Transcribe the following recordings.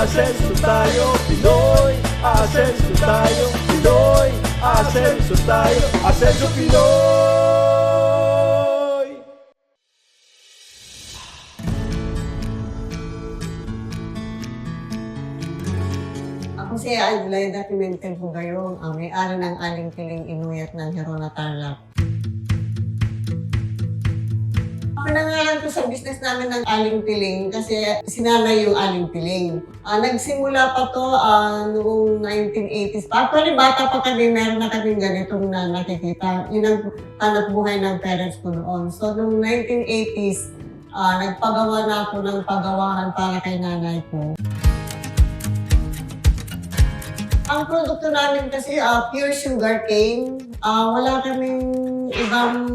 Asenso tayo, Pinoy. Asenso tayo, Pinoy. Asenso tayo, Asenso Pinoy. Ako si Adelaida Pimentel Bugayong, ang may-ari ng Aling Piling Inuyat ng Herona Tarlac. Pinangalan ko sa business namin ng Aling Piling kasi sinanay yung Aling Piling. Ah, nagsimula pa to ah, noong 1980s. pa. Actually, bata pa kami, meron na kami ganitong na nakikita. Yun ang hanap buhay ng parents ko noon. So, noong 1980s, ah, nagpagawa na ako ng pagawahan para kay nanay ko. Ang produkto namin kasi ah, pure sugar cane. Ah, wala kaming ibang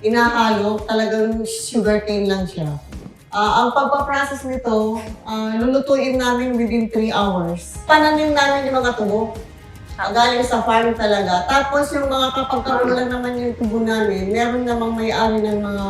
inahalo. Talagang sugar cane lang siya. Ah, ang pagpaprocess nito, ah, lulutuin namin within 3 hours. Pananim namin yung mga tubo. Ah, galing sa farm talaga. Tapos yung mga kapag karulan naman yung tubo namin, meron namang may-ari ng mga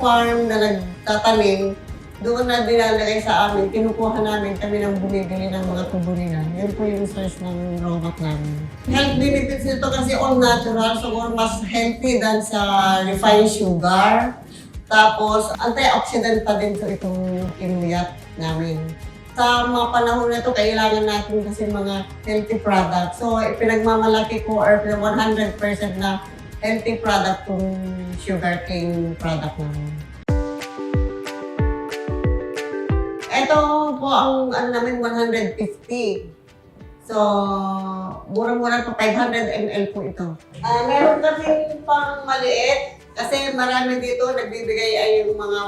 farm na nagtatanim, doon na dinalagay sa amin, kinukuha namin kami ng bumibili ng mga tubo nila. Yun po yung source ng robot namin. Health benefits nito kasi all natural, so mas healthy than sa refined sugar. Tapos, antioxidant pa din to itong inuyat namin. Sa mga panahon na ito, kailangan natin kasi mga healthy products. So, pinagmamalaki ko or 100% na healthy product tong sugarcane product namin. Ito po ang ano namin 150. So, murang-mura po 500 ml po ito. Ah, meron kasi pang maliit kasi marami dito nagbibigay ay yung mga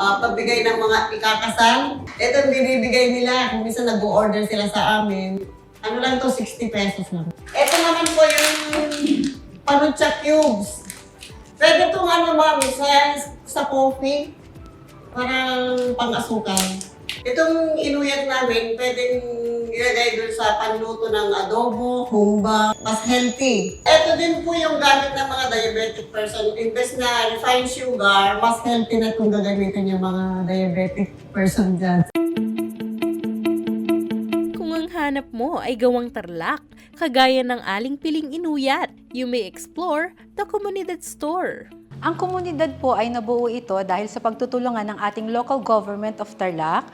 ah, pagbigay ng mga ikakasal. Ito ang binibigay nila kung minsan nag-order sila sa amin. Ano lang to 60 pesos lang. Ito naman po yung panucha cubes. Pwede itong ano ma'am, sa, sa coffee. Parang pang-asukal. Itong inuyat namin, pwedeng ilagay doon sa panluto ng adobo, humba, mas healthy. Ito din po yung gamit ng mga diabetic person. Imbes na refined sugar, mas healthy na kung gagamitin yung mga diabetic person dyan. Kung ang hanap mo ay gawang tarlak, kagaya ng aling piling inuyat, you may explore the Comunidad Store. Ang komunidad po ay nabuo ito dahil sa pagtutulungan ng ating local government of Tarlac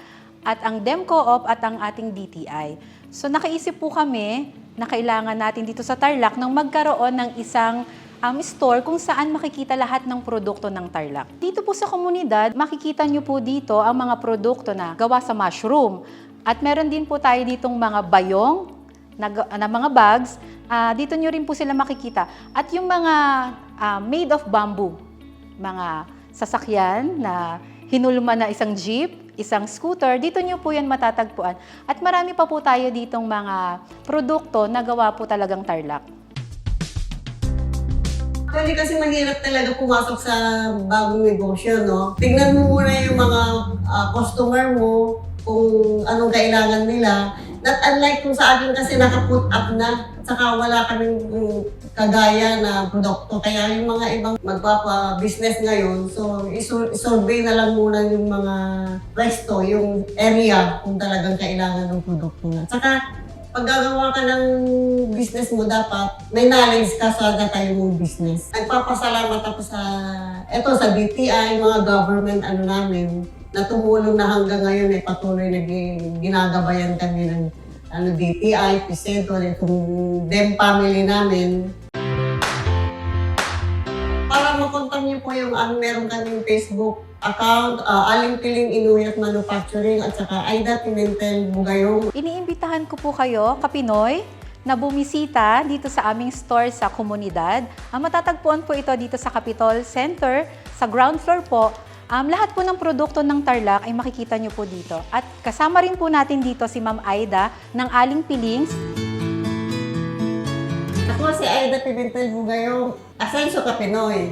at ang DemCoop at ang ating DTI. So nakaisip po kami na kailangan natin dito sa Tarlac ng magkaroon ng isang um, store kung saan makikita lahat ng produkto ng Tarlac. Dito po sa komunidad, makikita nyo po dito ang mga produkto na gawa sa mushroom. At meron din po tayo ditong mga bayong na, na mga bags, ah, dito nyo rin po sila makikita. At yung mga ah, made of bamboo, mga sasakyan na hinulma na isang jeep, isang scooter, dito nyo po yan matatagpuan. At marami pa po tayo ditong mga produkto na gawa po talagang tarlac. Actually kasi mahirap talaga pumasok sa bagong negosyo, no? Tingnan mo muna yung mga ah, customer mo, kung anong kailangan nila. Not unlike kung sa akin kasi naka-put up na, saka wala kaming mm, kagaya na produkto. Kaya yung mga ibang magpapa-business ngayon, so isu- survey na lang muna yung mga pwesto, yung area kung talagang kailangan ng produkto na. Saka pag gagawa ka ng business mo, dapat may knowledge ka sa tayo mong business. Nagpapasalamat ako sa, eto sa DTI, mga government ano namin, na tumulong na hanggang ngayon ay patuloy na gi- ginagabayan kami ng ano, DTI, Piseto, itong DEM family namin. Para makontak niyo po yung ano, meron kaming Facebook account, ah, Aling Piling Inuyat Manufacturing at saka Aida Pimentel Bugayong. Iniimbitahan ko po kayo, Kapinoy, na bumisita dito sa aming store sa komunidad. Ang matatagpuan po ito dito sa Capitol Center, sa ground floor po. Um, lahat po ng produkto ng Tarlac ay makikita nyo po dito. At kasama rin po natin dito si Ma'am Aida ng Aling Pilings. Ako si Aida Pimentel Bugayong, Asenso Kapinoy.